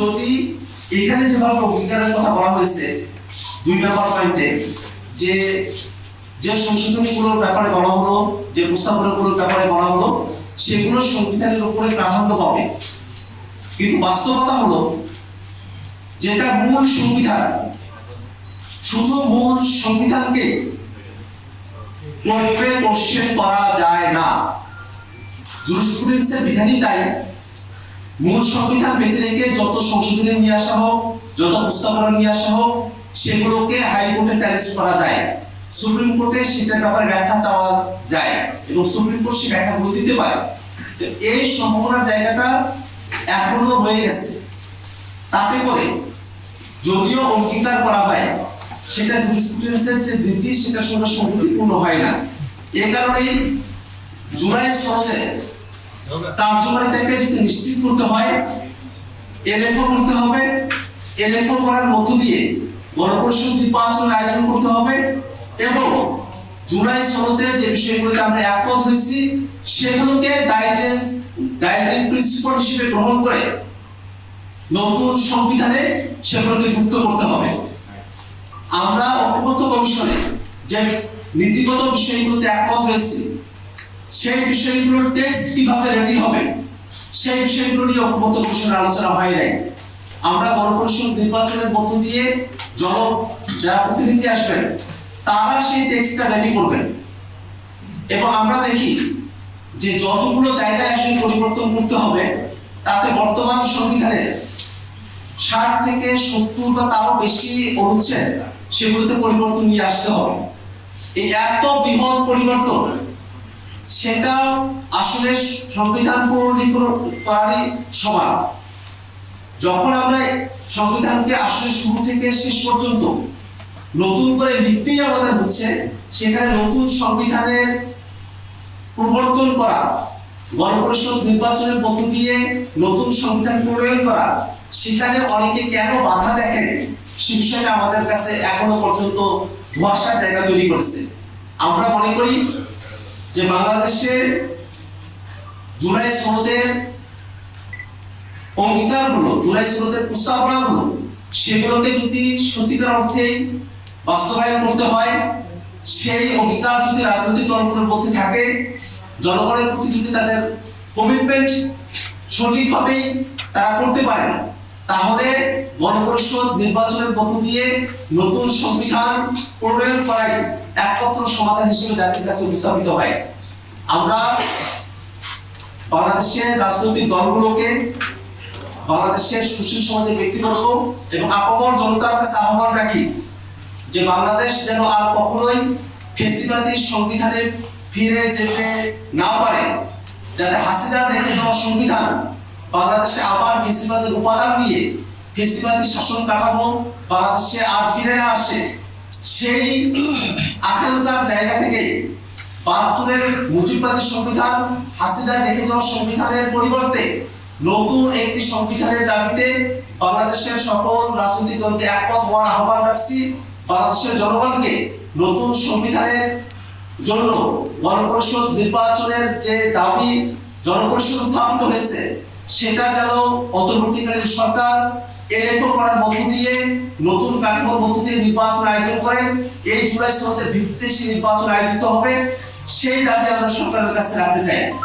যদি এখানে যেভাবে অঙ্গীকারের কথা বলা হয়েছে দুই নম্বর পয়েন্টে যে যে সংশোধনীগুলোর ব্যাপারে বলা হলো, যে প্রস্তাবনাগুলোর ব্যাপারে বলা হলো, সেগুলো সংবিধানের উপরে প্রাধান্য পাবে। কিন্তু বাস্তবতা হলো, যেটা মূল সংবিধান, শুধু মূল সংবিধানকে কোশ্চেন করা যায় না। জুরিসপ্রুডেন্সের বিধানই তাই। মূল সংবিধান পেতে রেখে যত সংশোধনী নিয়ে আসা হোক, যত প্রস্তাবনা নিয়ে আসা হোক, সেগুলোকে হাইকোর্টে চ্যালেঞ্জ করা যায়। সুপ্রিম কোর্টে সেটার ব্যাপারে ব্যাখ্যা চাওয়া যায় এবং সুপ্রিম কোর্ট সে ব্যাখ্যাগুলো দিতে পারে। তো এই সম্ভাবনার জায়গাটা এখনও রয়ে গেছে। তাতে করে যদিও অঙ্গীকার করা হয়, সেটা জুরিসপ্রুডেন্সের যে নীতি সেটার সঙ্গে সংগতিপূর্ণ হয় না। এ কারণেই জুলাই সনদে কার্যকারিতাকে যদি নিশ্চিত করতে হয় এলএফও করতে হবে। এলএফও করার মধ্য দিয়ে গণপরিষদ নির্বাচন আয়োজন করতে হবে এবং জুলাই সনদে যে বিষয়গুলোতে আমরা একমত হয়েছি, সেগুলোকে গাইডেন্স গাইডলাইন প্রিন্সিপাল হিসেবে গ্রহণ করে নতুন সংবিধানে সেগুলোকে যুক্ত করতে হবে। আমরা ঐক্যবদ্ধ কমিশনে যে নীতিগত বিষয়গুলোতে একমত হয়েছি সেই বিষয়গুলোর টেস্ট কীভাবে রেডি হবে? সেই বিষয়গুলো নিয়ে ঐক্যবদ্ধ কমিশনের আলোচনা হয় নাই। আমরা গণপরিষদ নির্বাচনের মধ্য দিয়ে জন যারা প্রতিনিধি আসবেন, তারা সেই টেক্সটটা রেডি করবেন। এবং আমরা দেখি যে যতগুলো জায়গায় আসলে পরিবর্তন করতে হবে, তাতে বর্তমান সংবিধানের ষাট থেকে সত্তর বা তারও বেশি অনুচ্ছেদ, সেগুলোতে পরিবর্তন নিয়ে আসতে হবে। এই এত বৃহৎ পরিবর্তন সেটা আসলে সংবিধান করারই সমান যখন আমরা সংবিধানকে আসলে শুরু থেকে শেষ পর্যন্ত নতুন করে লিখতেই আমাদের হচ্ছে, সেখানে নতুন সংবিধানের প্রবর্তন করা, গণপরিষদ নির্বাচনের মধ্য দিয়ে নতুন সংবিধান প্রণয়ন করা, সেখানে অনেকে কেন বাধা দেখেন, সে বিষয়টা আমাদের কাছে এখনও পর্যন্ত ধোয়াশার জায়গা তৈরি করেছে। আমরা মনে করি যে বাংলাদেশে জুলাই সনদের অঙ্গীকারগুলো, জুলাই সনদের প্রস্তাবনাগুলো, সেগুলোকে যদি সত্যিকার অর্থে বাস্তবায়ন করতে হয়, সেই অঙ্গীকার যদি রাজনৈতিক দলগুলোর মধ্যে থাকে, জনগণের প্রতি যদি তাদের কমিটমেন্ট সঠিকভাবে তারা করতে পারেন তাহলে গণপরিষদ নির্বাচনের মধ্য দিয়ে নতুন সংবিধান প্রণয়ন করাই একমাত্র সমাধান হিসেবে জাতির কাছে উপস্থাপিত হয়। আমরা বাংলাদেশের রাজনৈতিক দলগুলোকে, বাংলাদেশের সুশীল সমাজের ব্যক্তিবর্গ এবং আপামর জনতার কাছে আহ্বান রাখি যে বাংলাদেশ যেন আর কখনোই ফেসিবাদী সংবিধানে ফিরে যেতে না পারে, যাতে হাসিনা রেখে যাওয়া সংবিধান বাংলাদেশে আবার ফেসিবাদের উপাদান নিয়ে ফেসিবাদী শাসন কাঠামো বাংলাদেশে আর ফিরে না আসে, সেই আকাঙ্ক্ষার জায়গা থেকে বাহাত্তরের মুজিববাদী সংবিধান হাসিনা রেখে যাওয়া সংবিধানের পরিবর্তে নতুন একটি সংবিধানের দাবিতে বাংলাদেশের সকল রাজনৈতিক দলকে একমত হওয়ার আহ্বান রাখছি। বাংলাদেশের জনগণকে নতুন সংবিধানের জন্য গণপরিষদ নির্বাচনের যে দাবি, জনপরিষদ উত্থাপিত হয়েছে সেটা যেন অন্তর্বর্তীকালীন সরকার এলেকো করার মধ্য দিয়ে নতুন কাঠামোর মধ্য দিয়ে নির্বাচন আয়োজন করেন এই জুলাই সনদের ভিত্তিতে নির্বাচন আয়োজিত হবে, সেই দাবি আমরা সরকারের কাছে রাখতে চাই।